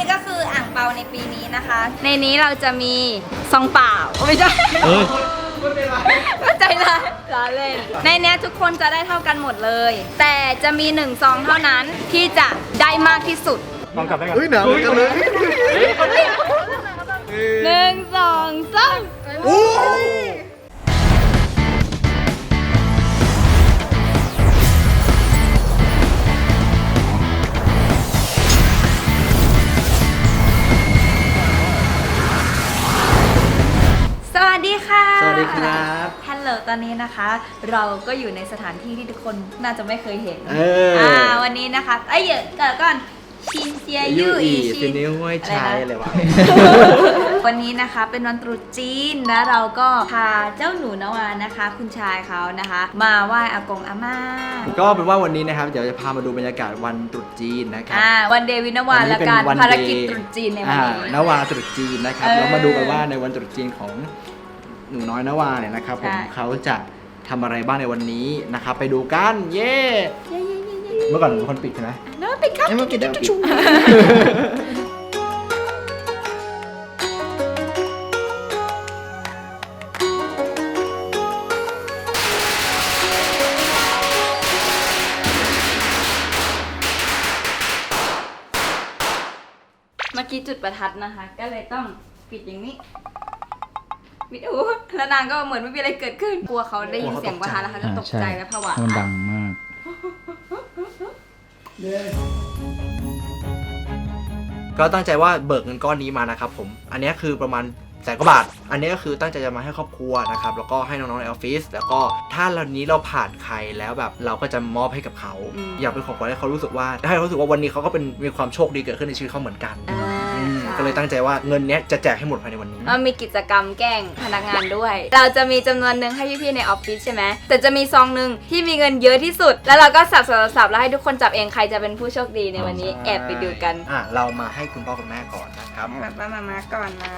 นี่ก็คืออ่างเปาในปีนี้นะคะ ในนี้เราจะมีซองเปล่าไม่ใช่เออเข้าใจละล้อเล่น ในเนี้ยทุกคนจะได้เท่ากันหมดเลย แต่จะมีหนึ่งซองเท่านั้นที่จะได้มากที่สุดลองกลับได้กันเฮ้ยหนาวเหมือนกันเลยหนึ่งสองสาม โอ้ สวัสดีค่ะ สวัสดีครับฮัลโหลตอนนี้นะคะ เราก็อยู่ในสถานที่ที่ทุกคนน่าจะไม่เคยเห็นเอออ่อ่าวันนี้นะคะเอ้ยเดี๋ยวเกิดก่อนชินเจียยูยูอีอีฟินิห้วยชายอะไรวะ วันนี้นะคะเป็นวันตรุษจีนแล้วเราก็พาเจ้าหนูนวานะคะ คุณชายเขานะคะ มาไหว้อากงอาม่า ก็เป็นว่าวันนี้นะครับเดี๋ยวจะพามาดูบรรยากาศวันตรุษจีนนะครับอ่าวันเดวินวาวัและเป็นการวันภารกิจเดย์ตรุษจีนในวันอ่านี้นวาตรุษจีนนะครับเออเรามาดูกันว่าในวันตรุษจีนของ หนูน้อยนวาเนี่ยนะครับผมใช่ เขาจะทำอะไรบ้างในวันนี้นะครับ ไปดูกัน เย้เย้เย้เย้เย้เมื่อก่อนเป็นคนปิดใช่ไหมแล้วไปครับ เอ้ยเมื่อกี้เดี๋ยวปิด เมื่อกี้จุดประทัดนะคะ ก็เลยต้องปิดอย่างนี้ ปิดโอ้แล้วนางก็เหมือนไม่มีอะไรเกิดขึ้น กลัวเขาได้ยินเสียงประทัดแล้วเขาจะตกใจและผวา มันดังมาก ก็ตั้งใจว่าเบิกเงินก้อนนี้มานะครับผม อันนี้คือประมาณแสนกว่าบาท อันนี้ก็คือตั้งใจจะมาให้ครอบครัวนะครับ แล้วก็ให้น้องๆในออฟฟิศ แล้วก็ถ้าวันนี้เราผ่านใครแล้วแบบเราก็จะมอบให้กับเขาอยากเป็นของขวัญให้เขารู้สึกว่า ให้เขารู้สึกว่าวันนี้เขาก็เป็นมีความโชคดีเกิดขึ้นในชีวิตเขาเหมือนกัน อ่าอืมใช่ ก็เลยตั้งใจว่าเงินเนี้ยจะแจกให้หมดภายในวันนี้ มันมีกิจกรรมแกล้งพนักงานด้วย เราจะมีจำนวนหนึ่งให้พี่ๆในออฟฟิศใช่ไหมแต่จะมีซองหนึ่งที่มีเงินเยอะที่สุด แล้วเราก็สับสับสับแล้วให้ทุกคนจับเองใครจะเป็นผู้โชคดีในวันนี้แอบไปดูกัน อะเรามาให้คุณพ่อคุณแม่ก่อนนะครับให้ป๊าป๊ามามาก่อนนะ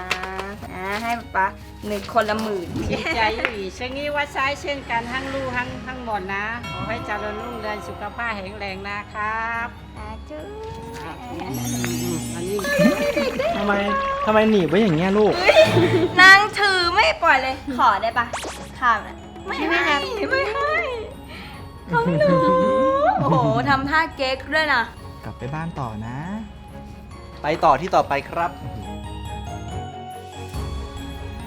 อ่าให้ป๊าป๊าหนึ่งคนละหมื่นใจอยู่อีกเช่นนี้ว่าใช้เช่นกันทั้งลูกทั้งทั้งหมดนะ ขอให้เจริญรุ่งเรืองสุขภาพแข็งแรงนะครับ สาธุอันนี้ทำไมทำไมหนีบไว้อย่างเงี้ยลูก นางถือไม่ปล่อยเลย ขอได้ปะข้ามนะไม่ให้ไม่ให้ของหนูโอ้โหทำท่าเก๊กด้วยนะ กลับไปบ้านต่อนะ ไปต่อที่ต่อไปครับ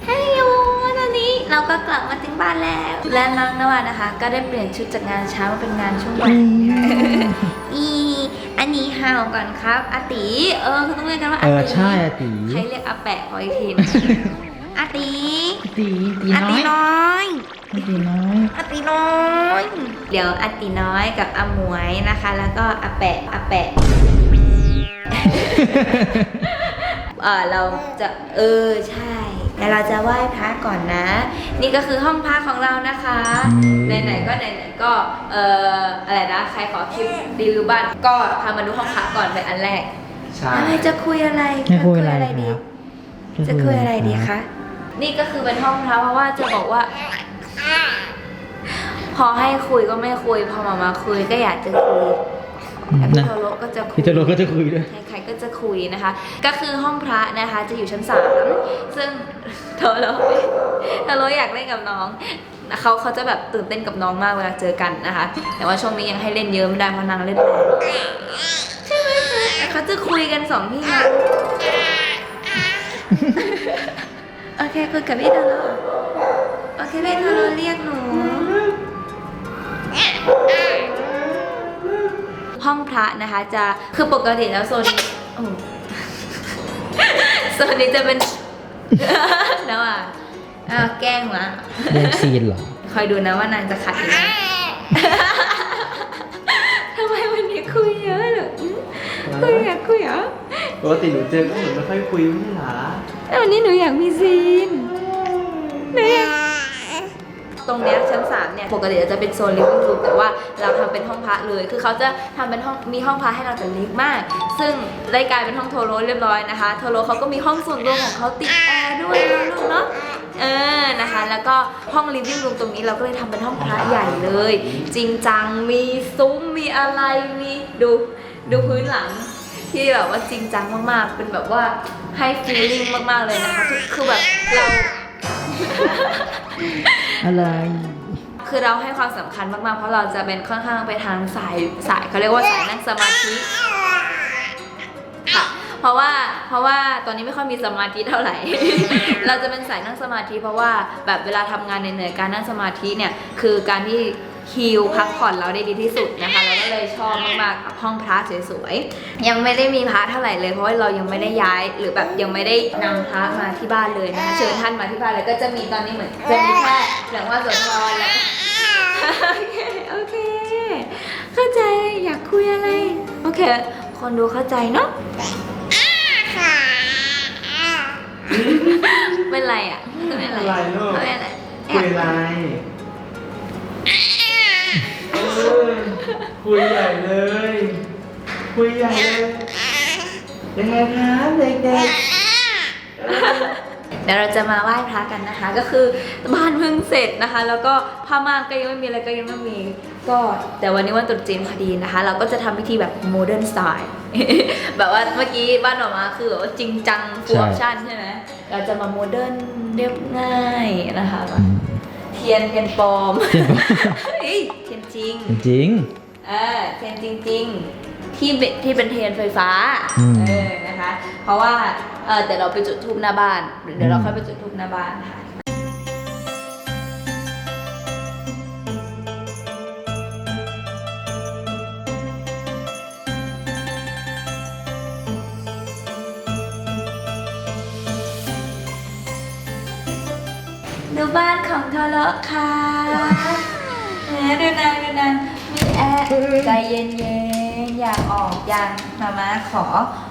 เฮ้ยโอ้ตอนนี้เราก็กลับมาถึงบ้านแล้ว และน้องนวานะคะ ก็ได้เปลี่ยนชุดจากงานเช้ามาเป็นงานช่วงบ่ายอี อันนี้ฮาวก่อนครับอาติเออคือต้องเรียกกันว่าเออาอติใช่อาตีใครเรียกอาแปะขออีกทีนอาติตีตีอาน้อติยน้อยอาตีน้อย อาติน้อย เดี๋ยวอาติน้อยกับอาหมวยนะคะ แล้วก็อาแปะอาแปะ เออเราจะเออใช่ แต่เราจะไหว้พระก่อนนะ นี่ก็คือห้องพักของเรานะคะอืมไหนๆก็ไหนๆก็เอ่ออะไรนะใครขอคลิปรีวิวบ้านก็พามาดูห้องพักก่อนเป็นอันแรกใช่อะไรจะคุยอะไรจะคุยอะไรดีครับจะคุยอะไรดีคะนี่ก็คือเป็นห้องพักเพราะว่าจะบอกว่า พอให้คุยก็ไม่คุย พอมามาคุยก็อยากจะคุยแต่พี่นะโทโรก็จะคุยพี่เจโรก็จะคุยด้วยใครๆ ก็จะคุยนะคะ ก็คือห้องพระนะคะจะอยู่ชั้นสามซึ่งเธอแล้วเธอรู้อยากเล่นกับน้องเขาเขาจะแบบตื่นเต้นกับน้องมากเวลาเจอกันนะคะ แต่ว่าช่วงนี้ยังให้เล่นเยอะไม่ได้เพราะนางเล่นแรงใช่ไหมคะเขาจะคุยกันสองพี่น้องโอเคคุยกับพี่เธอแล้วโอเคพี่เธอเรียกหนูห้องพระนะคะจะคือปกติแล้วโซนนี้ โอ้โหโซนนี้จะเป็น แล้วอะอ้าวแกล้งวะเรียกซีนเหรอ คอยดูนะว่านางจะขัดอีกไหมทำไมวันนี้คุยเยอะเหรออืมคุยอยากคุยเหรอปกติหนูเจอก็เหมือนไม่ค่อยคุยไม่ใช่หรอ แต่วันนี้หนูอยากมีซีนหนูอยาก ตรงเนี้ยชั้นสามเนี่ยปกติจะเป็นโซนลิฟวิ่งรูมแต่ว่าเราทำเป็นห้องพระเลย คือเขาจะทำเป็นห้องมีห้องพระให้เราแต่เล็กมาก ซึ่งได้กลายเป็นห้องโทโรเรียบร้อยนะคะโทโรเขาก็มีห้องส่วนรวมของเขาติดแอร์ด้วยนะลูกเนาะเออนะคะ แล้วก็ห้องลิฟวิ่งรูมตรงนี้เราก็เลยทำเป็นห้องพระใหญ่เลย จริงจังมีซุ้มมีอะไรมีดูดูพื้นหลังที่แบบว่าจริงจังมากๆ เป็นแบบว่าให้ฟีลลิ่งมากๆเลยนะคะ คือแบบเรา อะไร คือเราให้ความสำคัญมากๆ เพราะเราจะเป็นค่อนข้างไปทางสายสายเขาเรียกว่าสายนั่งสมาธิค่ะเพราะว่าเพราะว่าตอนนี้ไม่ค่อยมีสมาธิเท่าไหร่ เราจะเป็นสายนั่งสมาธิ เพราะว่าแบบเวลาทำงานเหนื่อยๆการนั่งสมาธิเนี่ยคือการที่ฮิลพักผ่อนเราได้ดีที่สุดนะคะ ก็เลยชอบมากๆกับห้องพระสวยๆ ยังไม่ได้มีพระเท่าไหร่เลยเพราะว่าเรายังไม่ได้ย้าย หรือแบบยังไม่ได้นำพระมาที่บ้านเลยนะคะเชิญท่านมาที่บ้านเลยก็จะมีตอนนี้เหมือนจะมีแค่หลวงพ่อโสธรแล้ว โอเค โอเค เข้าใจอยากคุยอะไร โอเค คนดูเข้าใจเนาะ เป็นไรอะเป็นไรอะไรลูกเป็นไรคุยอะไรเออ คุยใหญ่เลย คุยใหญ่เลยยังไงครับเด็กเดี๋ยวเราจะมาไหว้พระกันนะคะ ก็คือบ้านเพิ่งเสร็จนะคะ แล้วก็ผ้าม่านก็ยังไม่มีอะไรก็ยังไม่มี ก็แต่วันนี้วันตรุษจีนพอดีนะคะ เราก็จะทำพิธีแบบโมเดิร์นสไตล์แบบว่าเมื่อกี้บ้านออกมาคือแบบว่าจริงจังฟูลออปชั่นใช่ไหมเราจะมาโมเดิร์นเรียบง่ายนะคะแบบอืมเทียนเทียนปลอมเทียนปลอมเฮ้ยเทียนจริงจริง เออเทียนจริง ๆ ที่เป็นที่เป็นเทียนไฟฟ้าอืม เออนะคะ เพราะว่าเออเดี๋ยวเราไปจุดธูปหน้าบ้านเดี๋ยวเราอืมค่อยไปจุดธูปหน้าบ้านค่ะ ดูบ้านของทะเลาะค่ะแหมดูนางดูนางมี แอร์ใจเย็นๆ อยากออกยังมามาขอ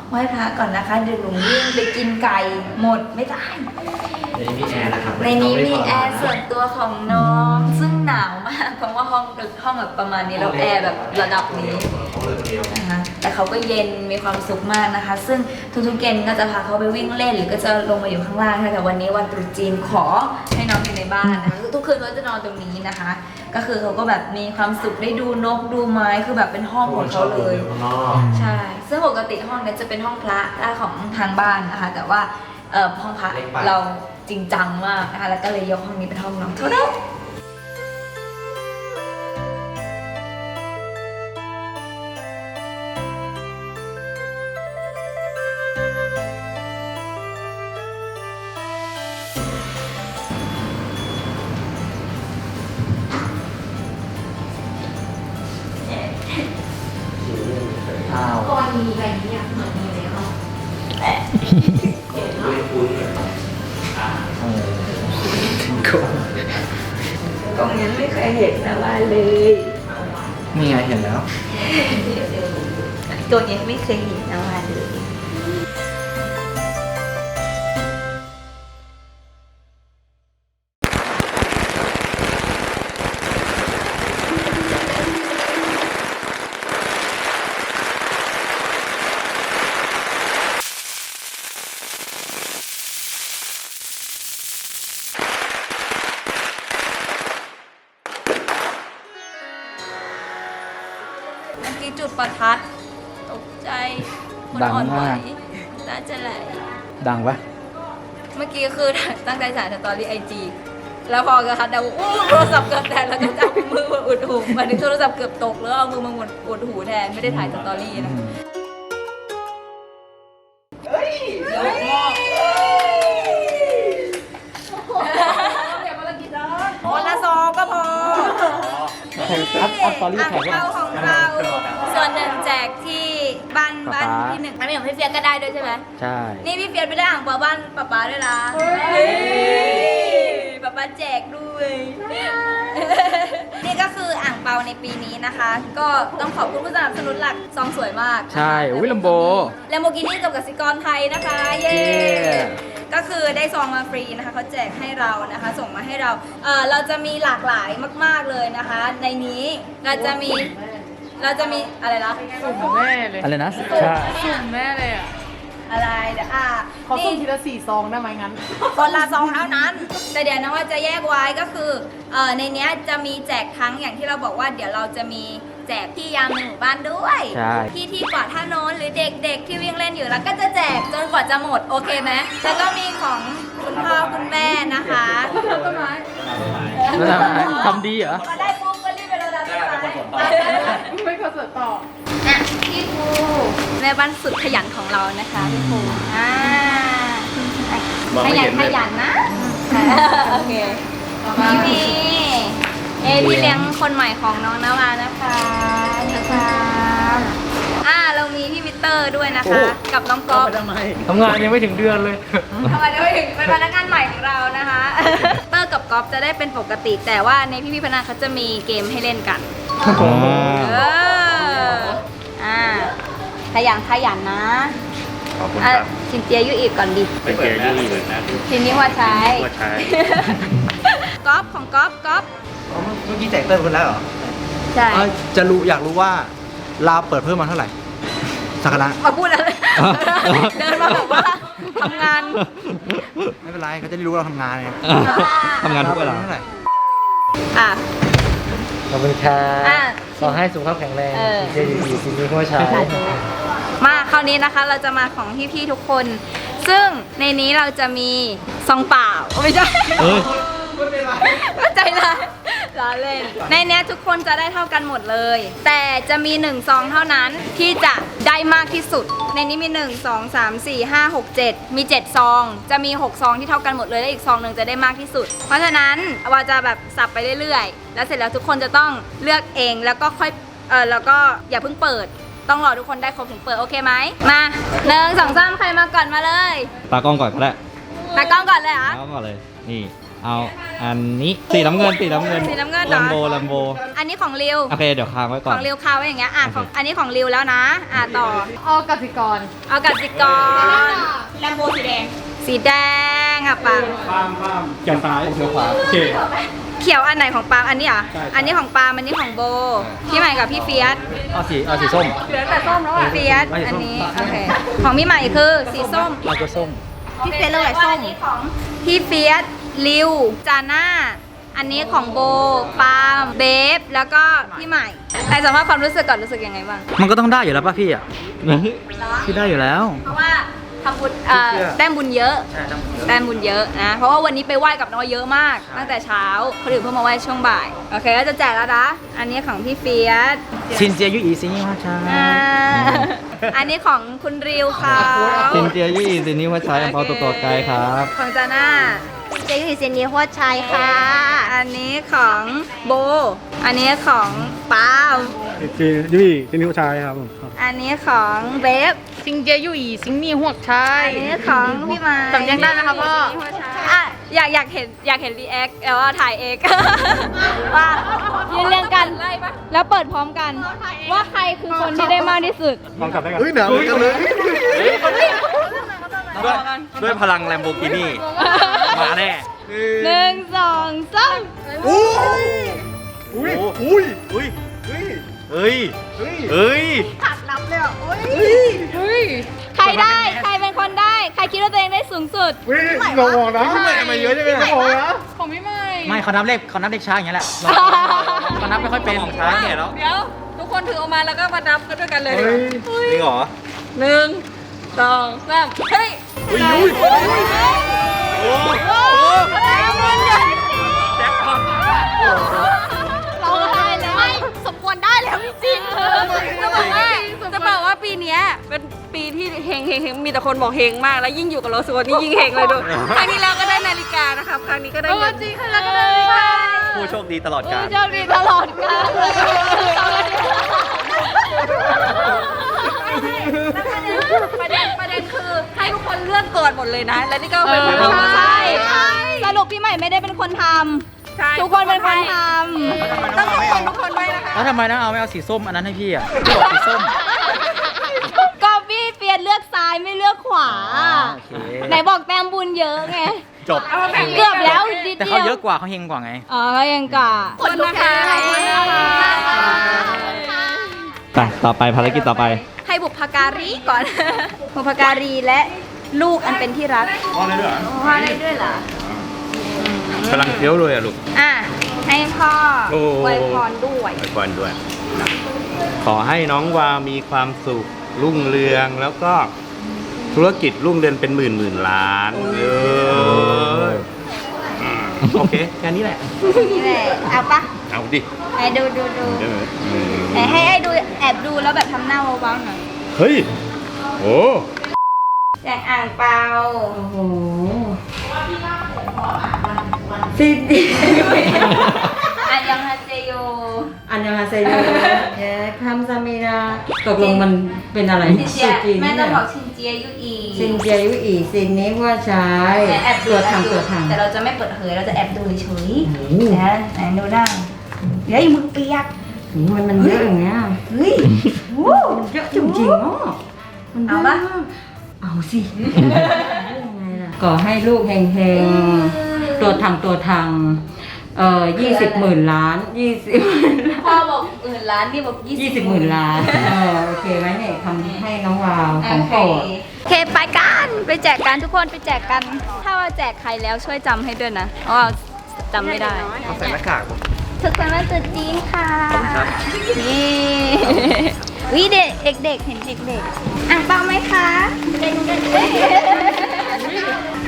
ไหว้พระก่อนนะคะ เดี๋ยวหนูวิ่งไปกินไก่หมดไม่ได้ๆในนี้มีแอร์นะครับในนี้มีแอร์ส่วนตัวของน้อง ซึ่งหนาวมาก เพราะว่าห้องดึกห้องแบบประมาณนี้แล้วแอร์แบบระดับนี้ห้อง เลยคนเดียว นะคะแต่เขาก็เย็นมีความสุขมากนะคะ ซึ่งทุกๆเย็นก็จะพาเขาไปวิ่งเล่น หรือก็จะลงมาอยู่ข้างล่างค่ะแต่วันนี้วันตรุษจีนขอให้น้องอยู่ในบ้านนะคะทุกคืนเขาจะนอนตรงนี้นะคะ ก็คือเขาก็แบบมีความสุขได้ดูนกดูไม้คือแบบเป็นห้องของเขาเลย ข้างนอกใช่ ซึ่งปกติห้องเนี้ยจะเป็นห้องพระของทางบ้านนะคะ แต่ว่าเอ่อห้องพระเราจริงจังมากนะคะ แล้วก็เลยยกห้องนี้เป็นห้องน้องเท่านั้น ตรงนี้ไม่เคยเห็นนะว่าเลยนี่ไงเห็นแล้ว ตัวนี้ไม่เคยเห็นนะว่าเลย คนดังอ่อนไหวมาก น่าจะไหลดังปะเมื่อกี้คือตั้งใจถ่ายสตอรี่ไอจีแล้วพอกระทัดดาวอู้โทรศัพท์เกือบแตกแล้วก็จับมือมาอุดหูหมายถึงโทรศัพท์เกือบตกแล้วเอามือมาอุดหูแทนไม่ได้ถ่ายสตอรี่นะเฮ้ยมอกคนละซองก็พออัพอัพสตอรี่อ่างแข่งเปาของเราส่วนหนึ่งแจกที่ บ้านบ้านป๊าป๊าพี่หนึ่งอันนี้ของพี่เฟียสก็ได้ด้วยใช่ไหมใช่ นี่พี่เฟียสไปได้อ่างเปาบ้านป๊าป๊าด้วยนะป๊าป๊าแจกด้วย นี่ก็คืออ่างเปาในปีนี้นะคะ ก็ต้องขอบคุณผู้สนับสนุนหลักซองสวยมากใช่อุ้ยลัมโบแลมโบกินี่กับกสิกรไทยนะคะเย้เย้ ก็คือได้ซองมาฟรีนะคะเขาแจกให้เรานะคะ ส่งมาให้เรา เออเราจะมีหลากหลายมาก ๆเลยนะคะ ในนี้เราจะมี เราจะมีอะไรนะสุ่มแม่เลยอะไรนะใช่สุ่มแม่เลยอะอะไรเดี๋ยวอะเขาสุ่มนี่ทีละสี่ซองได้ไหมงั้น คนละซองเท่านั้น แต่เดี๋ยวน้องว่าจะแยกไว้ก็คือเอ่อในเนี้ยจะมีแจกทั้งอย่างที่เราบอกว่า เดี๋ยวเราจะมีแจกที่ยามในหมู่บ้านด้วยใช่ พี่ที่กวาดถนนหรือเด็กๆ ที่วิ่งเล่นอยู่แล้วก็จะแจกจนกว่าจะหมดโอเคไหมแล้วก็มีของคุณพ่อคุณแม่นะคะ ต้นไม้แล้วทำไมทำดีเหรอมาได้ปุ๊บก็รีบไปรดน้ำต้นไม้ ไม่คนสดต่ออะพี่ครูแม่บ้านสุดขยันของเรานะคะพี่ครูอ่าขยันขยันนะโอเคพี่มีเอยพี่เลี้ยงคนใหม่ของน้องนาวานะคะนี่ค่ะอ่าเรามีพี่มิเตอร์ด้วยนะคะ กับน้องก๊อฟทำงานยังไม่ถึงเดือนเลยทำไมไม่ถึงเป็นพนักงานใหม่ของเรานะคะ เตอร์กับก๊อฟจะได้เป็นปกติ แต่ว่าในพี่พี่ๆพนักงานเขาจะมีเกมให้เล่นกันเออ อ่า ขยันขยันนะขอบคุณอะครับชินเจียยุอีกก่อนดิไม่เจอยี่เลยนะชินนี้ว่าใช้ ว่าใช้ ก๊อฟของก๊อฟก๊อฟอ๋อเมื่อกี้แจกเติมคนแล้วเหรอใช่เอ้ยจะรู้อยากรู้ว่าลาวเปิดเพิ่มมาเท่าไหร่สักการะ มาพูดอะไรเดินมาแบบว่าทำงาน ไม่เป็นไรเขาจะได้รู้ว่าเราทำงานไงทำงานทุกเวลาเท่าไหร่อะ ขอบคุณค่ะอะขอให้สุขภาพแข็งแรงเออเจดีย์สิ่งนี้ก็ใช้มาคราวนี้นะคะเราจะมาของพี่ๆทุกคน ซึ่งในนี้เราจะมีซองเปล่าไม่ใช่เออเข้าใจเลย ล้อเล่น ในเนี้ยทุกคนจะได้เท่ากันหมดเลย แต่จะมี1ซองเท่านั้นที่จะได้มากที่สุด ในนี้มี 1 2 3 4 5 6 7 มี 7 ซอง จะมี 6 ซองที่เท่ากันหมดเลยและอีกซองหนึ่งจะได้มากที่สุด เพราะฉะนั้นวาจะแบบสับไปเรื่อยๆ แล้วเสร็จแล้วทุกคนจะต้องเลือกเองแล้วก็ค่อยเออแล้วก็อย่าเพิ่งเปิด ต้องรอทุกคนได้ครบถึงเปิดโอเคไหมมาหนึ่งสองสามใครมาก่อนมาเลย ตากล้องก่อนก็ได้ตากล้องก่อนเลยเหรอะตากล้องก่อนเลย นี่ เอาอันนี้สีน้ำเงินสีน้ำเงินสีน้ำเงินเหรอ ลัมโบลัมโบอันนี้ของริว โอเคเดี๋ยวค้างไว้ก่ขอนองริวคาไว้อย่างเงี้ย อะของอันนี้ของริวแล้วนะ อะต่อเอากสิกร เอากับสิกรแลมโบสีแดง สีแดงอะปังเกี่ยวซ้ายเกี่ยวขวาโอเค เขียวอันไหนของปาล์มอันนี้เหรอะอันนี้ของปาล์มอันนี้ของโบ พี่ใหม่กับพี่เฟียสเอาสีเอาสีส้ม เหลือแต่ส้มแล้วอะ เฟียสไม่ส้มอันนี้ โอเค ของพี่ใหม่คือสีส้ม เอาตัวส้ม พี่เฟียสเลือกอะไรส้มของพี่เฟียส ลิว จาน่า อันนี้ของโบ ปาล์มเบฟ แล้วก็พี่ใหม่ใครสัมภาษณ์ความรู้สึกก่อนรู้สึกยังไงบ้าง มันก็ต้องได้อยู่แล้วป่ะพี่อะพี่ได้อยู่แล้ว เพราะว่าทำบุญเอ่อแต้มบุญเยอะ แต้มบุญเยอะนะ เพราะว่าวันนี้ไปไหว้กับน้อยเยอะมาก ตั้งแต่เช้าคนอื่นเพิ่งมาไหว้ช่วงบ่าย โอเคก็จะแจกแล้วนะ อันนี้ของพี่เฟียสซินเจียยุอีซินี่ว่าใช้อ่าอันนี้ของคุณริวเขาซินเจียยุอีซินี่ว่าใช้อังเปาตัวต่อไกลครับ ของจาน่า เจอยู่เซนนี้หัวชัยค่ะ อันนี้ของโบ อันนี้ของปาล์มจียี่จีนิ้วชายครับผมอันนี้ของเบฟซิงเจอยู่อีซิงนี่หัวชัยอันนี้ของพี่ไม้สำเนียงได้ไหมคะพ่ออะอยากอยากเห็นอยากเห็นรีแอคแล้วว่าถ่ายเอกว่ายืนเรียงกันแล้วเปิดพร้อมกัน ว่าใครคือคนที่ได้มากที่สุดลองกลับได้กันเฮ้ยหนาวเหมือนกันเลยด้วยด้วยพลังแลมโบกินี่ มาแน่หนึ่งสองสามอุ้ยอุ้ยอุ้ยอุ้ยเฮ้ยเฮ้ยเฮ้ยเฮ้ยใครได้ใครเป็นคนได้ ใครคิดว่าตัวเองได้สูงสุดเฮ้ยงงงนะทำไมทำไมเยอะจังเลยงงนะของพี่ใหม่ไม่เขานับเลขเขานับเลขช้าอย่างนี้ยแหละเขานับไม่ค่อยเป็นช้าเนี่ยแล้วเดี๋ยวทุกคนถือออกมาแล้วก็มานับกันด้วยกันเลยเฮ้ยจริงเหรอหนึ่งสองสามเฮ้ย เราได้แล้วสมควรได้แล้วจริงๆจะบอกว่าจะบอกว่าปีเนี้ยเป็นปีที่เฮงเฮงเฮงมีแต่คนบอกเฮงมาก แล้วยิ่งอยู่กับโรสวนนี่ยิ่งเฮงเลยดูครั้งที่แล้วก็ได้นาฬิกานะครับครั้งนี้ก็ได้เงินจริงครั้งแล้วก็ได้ผู้โชคดีตลอดกาล โชคดีตลอดกาลประเด็นประเด็น คือให้ทุกคนเลือกก่อนหมดเลยนะ และนี่ก็เป็นคนใช่สรุปพี่ใหม่ไม่ได้เป็นคนทใช่ำทุกคนเป็นคนทต้องขอบคุณทุกคนด้วยนะคะ แล้วทำไมต้องเอาไม่เอาสีส้มอันนั้นให้พี่อะพี่บอกสีส้มำก็พี่เฟียนเลือกซ้ายไม่เลือกขวาโอเคไหนบอกแต้มบุญเยอะไง จบเกือบแล้วนิดแต่เดีเขายวเยอะกว่าเขาเฮงกว่าไง อ๋อก็ยังกะ คนนะคะไปต่อไปภารกิจต่อไปให้บุ พการีก่อน บุพการีและลูกอันเป็นที่รักว่าได้ด้วยว่าได้ด้วยเหรอ กำลังเคี้ยวเลยอะลูก อะ ให้พ่อโอ้ อวยพรด้วยไปก่อนด้วย ขอให้น้องวามีความสุขรุ่งเรืองแล้วก็ธุรกิจรุ่งเรืองเป็นหมื่นหมื่นล้านเอออืมโอเคแค่นี้แหละ นี่แหละเอาปะเอาดิ ไอ้ดูดูดูเออเออไหนให้ไอ้ดูแอบดูแล้วแบบทำหน้าเบาๆหน่อย เฮ้ย โอ้แจกอ่างเปาโอ้โหซิดอันยังฮาเซโยอันยองฮาเซโยเย้คัมซามิราตกลงมันเป็นอะไรซินเจียจีนแม่นี่ต้องเหบรออกซินเจียยุอีซินเจียยุอีซินนี้ว่าใช้แต่แอบดูตัวแอบทางดูตัวทางแต่เราจะไม่เปิดเผยเราจะแอบดูเฉยโอ้ๆโหนะไหนดูหน้าเฮ้ยมือเปียกนี่มันมันเยอะอย่างเงี้ยเฮ้ยโอ้ มันเยอะจริงๆอะมันยเอาปะมกเอาสิยังไงล่ะก่อให้ลูกเฮงๆ ตัวทางตัวทางเอ่อยี่สิบหมื่นล้านยี่สิบพ่อบอกหมื่นล้านนี่บอกยี่ยี่สิบหมื่นล้านเออโอเคไหมเนี่ยทำให้น้องวาวของโปรดโอเคไปกันไปแจกกันทุกคนไปแจกกัน ถ้าว่าแจกใครแล้วช่วยจำให้ด้วยนะเพราะว่าจำไม่ได้ต้องใส่หน้ากาก ทุกคนมาจุดจีนค่ะขอบคุณครับนี่วิเด็กเด็กๆเห็นเด็กๆอ่างเปาไหมคะเด็กๆ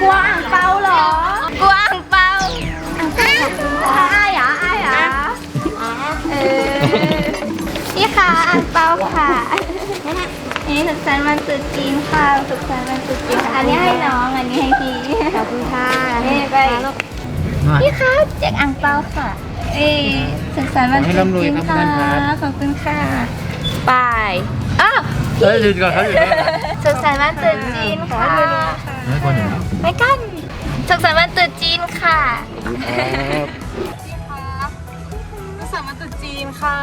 กลัวอ่างเปาเหรอกลัวอ่างเปาอ่างเปาอ้ายเหรออ้ายเหรอเออนี่ค่ะอ่างเปาค่ะนี่สุขสันต์วันตรุษจีนค่ะสุขสันต์วันตรุษจีนค่ะอันนี้ให้น้องอันนี้ให้พี่ขอบคุณค่ะนี่ไปพี่คะแจกอ่างเปาค่ะ เอ้สุขสันต์วันตรุษจีนค่ะขอบคุณค่ะไปอ้าวเฮ้ยหยุดก่อนครับหยุดก่อนสุขสันต์วันตรุษจีนค่ะไม่กันสุขสันต์วันตรุษจีนค่ะภาษามาตุจีนค่ะ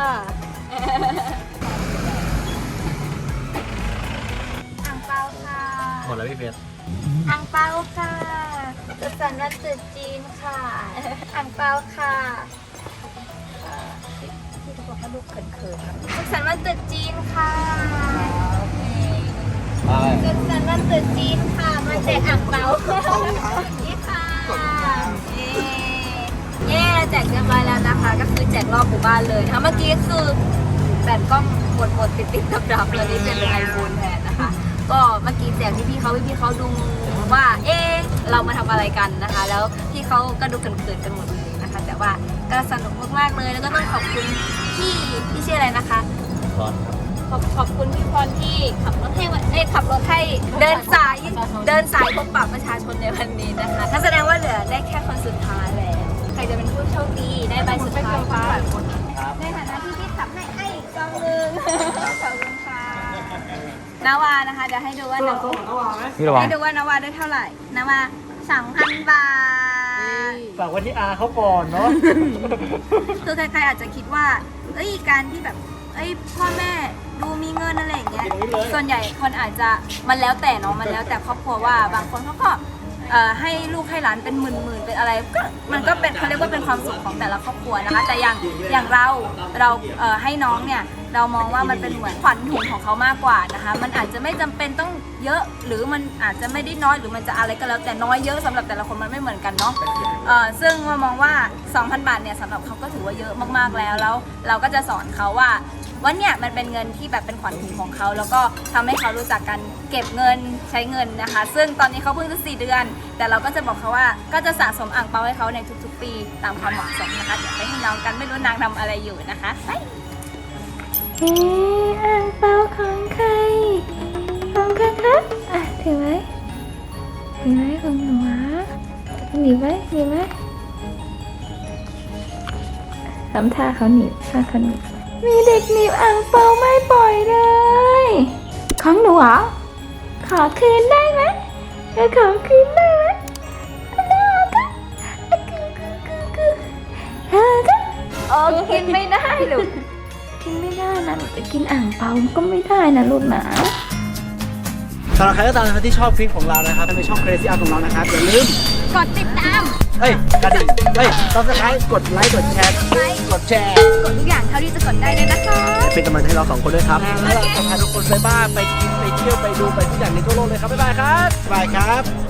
อ่างเปาค่ะหมดแล้วพี่เฟสอ่างเปาค่ะสุขสันต์วันตรุษจีนค่ะอ่างเปาค่ะ ลูกเขินๆครับสุขสันต์วันตรุษจีนค่ะสุขสันต์วันตรุษจีนค่ะ มาแจกอ่างเปานี่ค่ะ เย้เย้แจกเรียบร้อยแล้วนะคะ ก็คือแจกรอบหมู่บ้านเลยนะคะเมื่อกี้คือแบตกล้องหมดหมดติดติดดับดับๆเลยนี่เป็นไอโฟนแทนนะคะ ก็เมื่อกี้แจกที่พี่เขาพี่เขาดูว่าเอ๊ะเรามาทำอะไรกันนะคะ แล้วพี่เขาก็ดูเขินๆกันหมดเลยนะคะ แต่ว่าก็สนุกมากๆเลยแล้วก็ต้องขอบคุณ พี่พี่ชื่ออะไรนะคะพรครับขอบขอบคุณพี่พรที่ขับรถให้วันเอ้ยขับรถให้เดินสายเดินสายพบปะประชาชนในวันนี้นะคะก็แสดงว่าเหลือได้แค่คนสุดท้ายแล้วใครจะเป็นผู้โชคดีได้ใบสุดท้ายค่ะในฐานะที่พี่ขับให้ไอ้อีกซองหนึงขอบคุณค่ะนาวานะคะเดี๋ยวให้ดูว่านาวาพี่ระวังให้ดูว่านาวาได้เท่าไหร่นาวาสามพันบาทฝากไว้ที่อาเขาก่อนเนาะคือใครๆอาจจะคิดว่า เอ้ยการที่แบบเอ้ยพ่อแม่ดูมีเงินอะไรอย่างเงี้ยส่วนใหญ่คนอาจจะมันแล้วแต่เนาะมันแล้วแต่ครอบครัวว่าบางคนเขาก็เอ่อให้ลูกให้หลานเป็นหมื่นๆเป็นอะไรก็มันก็เป็นเขาเรียกว่าเป็นความสุขของแต่ละครอบครัวนะคะแต่อย่างอย่างเราเราเอ่อให้น้องเนี่ย เรามองว่ามันเป็นเหมือนขวัญถุงของเขามากกว่านะคะ มันอาจจะไม่จำเป็นต้องเยอะหรือมันอาจจะไม่ได้น้อยหรือมันจะอะไรก็แล้วแต่น้อยเยอะสำหรับแต่ละคนมันไม่เหมือนกันเนาะเอ่อซึ่งมามองว่า 2,000 บาทเนี่ยสำหรับเขาก็ถือว่าเยอะมากๆแล้วแล้วเราก็จะสอนเขาว่าว่าเนี่ยมันเป็นเงินที่แบบเป็นขวัญถุงของเขาแล้วก็ทำให้เขารู้จักกันเก็บเงินใช้เงินนะคะ ซึ่งตอนนี้เขาเพิ่งจะสี่เดือน แต่เราก็จะบอกเขาว่าก็จะสะสมอ่างเปาให้เขาในทุกๆ ปีตามความเหมาะสมนะคะเดี๋ยวไปให้น้องกันไม่รู้นางทำอะไรอยู่นะคะไป เอ๊อ่างเปาของใคร ของใครคะอะถือไว้ถือไว้ของหนูหนีบไว้หนีบไว้ทำท่าเขาหนีบท่าเขาหนีบมีเด็กหนีบอ่างเปาไม่ปล่อยเลยของหนูเหรอขอคืนได้ไหมขอคืนได้ไหมโอ้กินไม่ได้ลูกกิ นไม่ได้นะหนูจะกินอ่างเปาก็ไม่ได้นะลูกนะสำหรับใครก็ตามนะครับที่ชอบคลิปของเรานะครับในช่อง Crazy Art ของเรานะครับอย่าลืมกดติดตาม เฮ้ยกระดิ่งเฮ้ยต้องสไครต์กดไลค์กดแชร์ไลค์ กดแชร์กดทุกอย่างเท่าที่จะกดได้เลยนะคะ เป็นกำลังใจให้เราสองคนด้วยครับแล้วเราจะพาทุกคนไปบ้านไปกินไปเที่ยวไปดูไปทุกอย่างในทั่วโลกเลยครับบ๊ายบายครับบ๊ายบายครับ